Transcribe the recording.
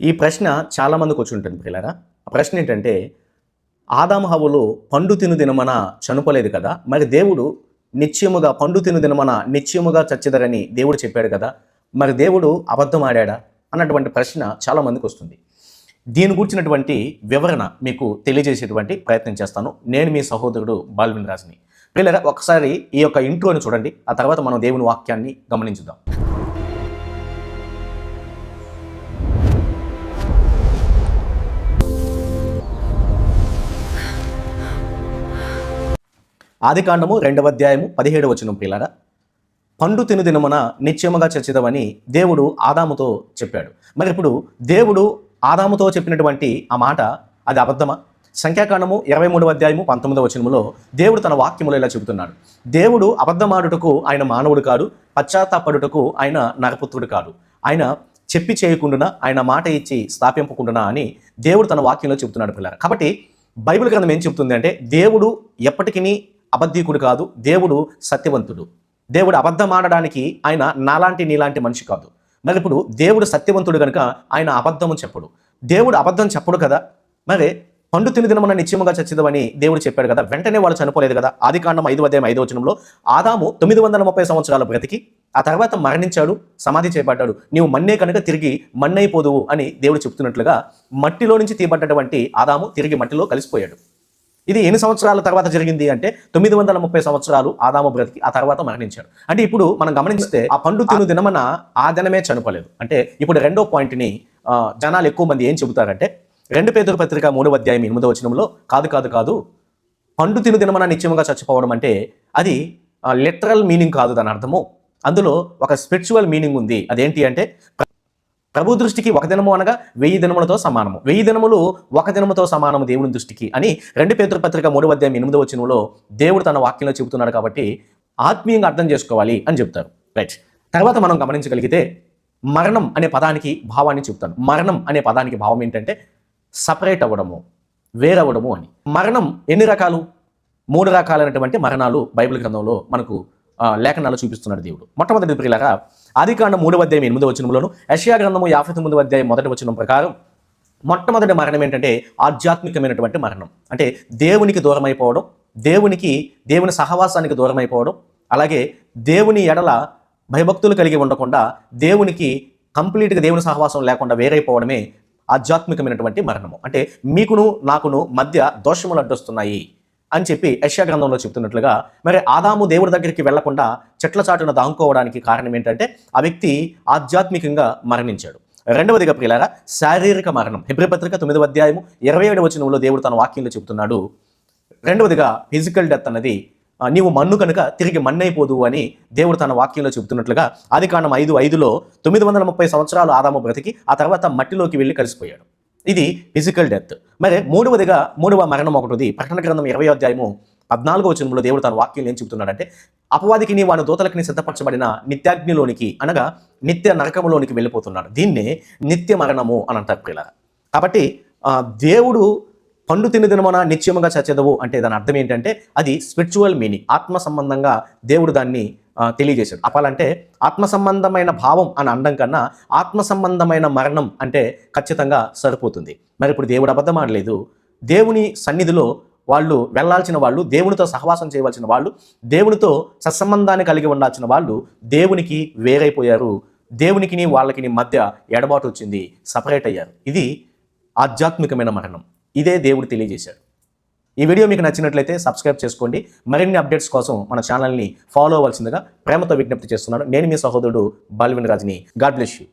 ఈ ప్రశ్న చాలామందికి వచ్చి ఉంటుంది పిల్లరా ఆ ప్రశ్న ఏంటంటే ఆదాము పండు తిను దినమన చనుపలేదు కదా? మరి దేవుడు నిత్యముగా పండు తిను దినమన నిత్యముగా చచ్చిదరని దేవుడు చెప్పాడు కదా? మరి దేవుడు అబద్ధం ఆడాడా? అన్నటువంటి ప్రశ్న చాలామందికి వస్తుంది. దీని గురించినటువంటి వివరణ మీకు తెలియజేసేటువంటి ప్రయత్నం చేస్తాను. నేను మీ సహోదరుడు బాల్విన్ రాజుని. పిల్లరా ఒకసారి ఈ యొక్క ఇంట్రోని చూడండి. ఆ తర్వాత మనం దేవుని వాక్యాన్ని గమనించుదాం. ఆదికాండము రెండవ అధ్యాయము పదిహేడు వచనం పిల్లరా పండు తిను దినమున నిత్యముగా చచ్చిదవని దేవుడు ఆదాముతో చెప్పాడు. మరి ఇప్పుడు దేవుడు ఆదాముతో చెప్పినటువంటి ఆ మాట అది అబద్ధమా? సంఖ్యాకాండము ఇరవై మూడవ అధ్యాయము పంతొమ్మిదవ వచనములో దేవుడు తన వాక్యములో ఇలా చెబుతున్నాడు. దేవుడు అబద్ధమాడుటకు ఆయన మానవుడు కాడు పశ్చాత్తాపడుటకు ఆయన నరపుత్రుడు కాడు. ఆయన చెప్పి చేయకుండా ఆయన మాట ఇచ్చి స్థాపింపకుండా అని దేవుడు తన వాక్యంలో చెబుతున్నాడు పిల్లలు కాబట్టి బైబిల్ గ్రంథం ఏం చెబుతుంది అంటే దేవుడు ఎప్పటికీ అబద్ధీకుడు కాదు దేవుడు సత్యవంతుడు. దేవుడు అబద్ధం ఆడడానికి ఆయన నాలాంటి నీలాంటి మనిషి కాదు. మరి ఇప్పుడు దేవుడు సత్యవంతుడు కనుక ఆయన అబద్ధము చెప్పడు. దేవుడు అబద్ధం చెప్పడు కదా? మరి పండు తిని దినమున నిత్యముగా చచ్చిదమని దేవుడు చెప్పాడు కదా? వెంటనే వాళ్ళు చనిపోలేదు కదా? ఆది కాండం ఐదు అధ్యాయం ఐదో వచనంలో ఆదాము తొమ్మిది వందల ముప్పై సంవత్సరాల బ్రతికి ఆ తర్వాత మరణించాడు సమాధి చేపట్టాడు నీవు మన్నే కనుక తిరిగి మన్నైపోదువు అని దేవుడు చెప్తున్నట్లుగా మట్టిలో నుంచి తీయబడ్డటువంటి ఆదాము తిరిగి మట్టిలో కలిసిపోయాడు. ఇది ఎన్ని సంవత్సరాల తర్వాత జరిగింది అంటే తొమ్మిది వందల ముప్పై సంవత్సరాలు ఆదాము బ్రతికి ఆ తర్వాత మరణించాడు. అంటే ఇప్పుడు మనం గమనిస్తే ఆ పండు తిను దినమన ఆ దినమే చనిపోలేదు. అంటే ఇప్పుడు రెండో పాయింట్ని జనాలు ఎక్కువ మంది ఏం చెబుతారంటే రెండు పేదల పత్రిక మూడవ అధ్యాయం ఎనిమిదో వచనంలో కాదు కాదు కాదు పండు తిను దినమన నిత్యముగా చచ్చిపోవడం అంటే అది లిటరల్ మీనింగ్ కాదు దాని అర్థము. అందులో ఒక స్పిరిచువల్ మీనింగ్ ఉంది. అదేంటి అంటే ప్రభు దృష్టికి ఒక దినము అనగా వెయ్యి దినములతో సమానము. వెయ్యి దినములు ఒక దినముతో సమానము దేవుని దృష్టికి అని రెండు పేతురు పత్రిక మూడవ అధ్యాయం ఎనిమిదవ వచనంలో దేవుడు తన వాక్యంలో చెబుతున్నాడు కాబట్టి ఆత్మీయంగా అర్థం చేసుకోవాలి అని చెప్తారు. రైట్ తర్వాత మనం గమనించగలిగితే మరణం అనే పదానికి భావాన్ని చెప్తాను. మరణం అనే పదానికి భావం ఏంటంటే సపరేట్ అవ్వడము వేరవ్వడము అని. మరణం ఎన్ని రకాలు? మూడు రకాలైనటువంటి మరణాలు బైబిల్ గ్రంథంలో మనకు లేఖనాలు చూపిస్తున్నాడు దేవుడు. మొట్టమొదటి ప్రియులగా ఆదికాండం మూడవ అధ్యాయం ఎనిమిదవ వచనంలోను యషయా గ్రంథము యాభై తొమ్మిదవ అధ్యాయం మొదటి వచనం ప్రకారం మొట్టమొదటి మరణం ఏంటంటే ఆధ్యాత్మికమైనటువంటి మరణం. అంటే దేవునికి దూరమైపోవడం దేవునికి దేవుని సహవాసానికి దూరమైపోవడం అలాగే దేవుని ఎడల భయభక్తులు కలిగి ఉండకుండా దేవునికి కంప్లీట్గా దేవుని సహవాసం లేకుండా వేరైపోవడమే ఆధ్యాత్మికమైనటువంటి మరణము. అంటే మీకును నాకును మధ్య దోషములు అడ్డొస్తున్నాయి. అని చెప్పి యశ్యా గ్రంథంలో చెప్తున్నట్లుగా మరి ఆదాము దేవుడి దగ్గరికి వెళ్ళకుండా చెట్ల చాటున దాంకోవడానికి కారణం ఏంటంటే ఆ వ్యక్తి ఆధ్యాత్మికంగా మరణించాడు. రెండవదిగా ప్రియులారా శారీరక మరణం. హిబ్రిపత్రిక తొమ్మిదవ అధ్యాయము ఇరవై ఏడు వచనంలో దేవుడు తన వాక్యంలో చెబుతున్నాడు రెండవదిగా ఫిజికల్ డెత్ అన్నది నీవు మన్ను కనుక తిరిగి మన్నైపోదు అని దేవుడు తన వాక్యంలో చెబుతున్నట్లుగా ఆది కాండం ఐదు ఐదులో తొమ్మిది వందల ముప్పై సంవత్సరాలు ఆదాము బ్రతికి ఆ తర్వాత మట్టిలోకి వెళ్ళి కలిసిపోయాడు. ఇది ఫిజికల్ డెత్ మరి మూడవదిగా మూడవ మరణం ఒకటిది ప్రకటన గ్రంథం ఇరవై అధ్యాయము పద్నాలుగో వచనంలో దేవుడు తన వాక్యం ఏం చెబుతున్నాడంటే అపవాదికి నీ వాని దూతలకి సిద్ధపరచబడిన నిత్యాగ్నిలోనికి అనగా నిత్య నరకములోనికి వెళ్ళిపోతున్నాడు. దీన్నే నిత్య మరణము అని అంటారు ప్రియులారా. కాబట్టి దేవుడు పండు తిని దినమన నిత్యముగా చచ్చేదవు అంటే దాని అర్థం ఏంటంటే అది స్పిరిచువల్ మీనింగ్ ఆత్మ సంబంధంగా దేవుడు దాన్ని తెలియజేశాడు. అపాలంటే ఆత్మ సంబంధమైన భావం అని అనడం కన్నా ఆత్మ సంబంధమైన మరణం అంటే ఖచ్చితంగా సరిపోతుంది. మరి ఇప్పుడు దేవుడు అబద్ధం ఆడలేదు. దేవుని సన్నిధిలో వాళ్ళు వెళ్ళాల్సిన వాళ్ళు దేవునితో సహవాసం చేయవలసిన వాళ్ళు దేవునితో సత్సంబంధాన్ని కలిగి ఉండాల్సిన వాళ్ళు దేవునికి వేరైపోయారు. దేవునికిని వాళ్ళకి మధ్య ఎడబాటు వచ్చింది. సపరేట్ అయ్యారు. ఇది ఆధ్యాత్మికమైన మరణం. ఇదే దేవుడు తెలియజేశాడు. ఈ వీడియో మీకు నచ్చినట్లయితే సబ్స్క్రైబ్ చేసుకోండి. మరిన్ని అప్డేట్స్ కోసం మన ఛానల్ని ఫాలో అవ్వాల్సిందిగా ప్రేమతో విజ్ఞప్తి చేస్తున్నాను. నేను మీ సహోదరుడు బాల్విన్ రాజ్ని. God bless you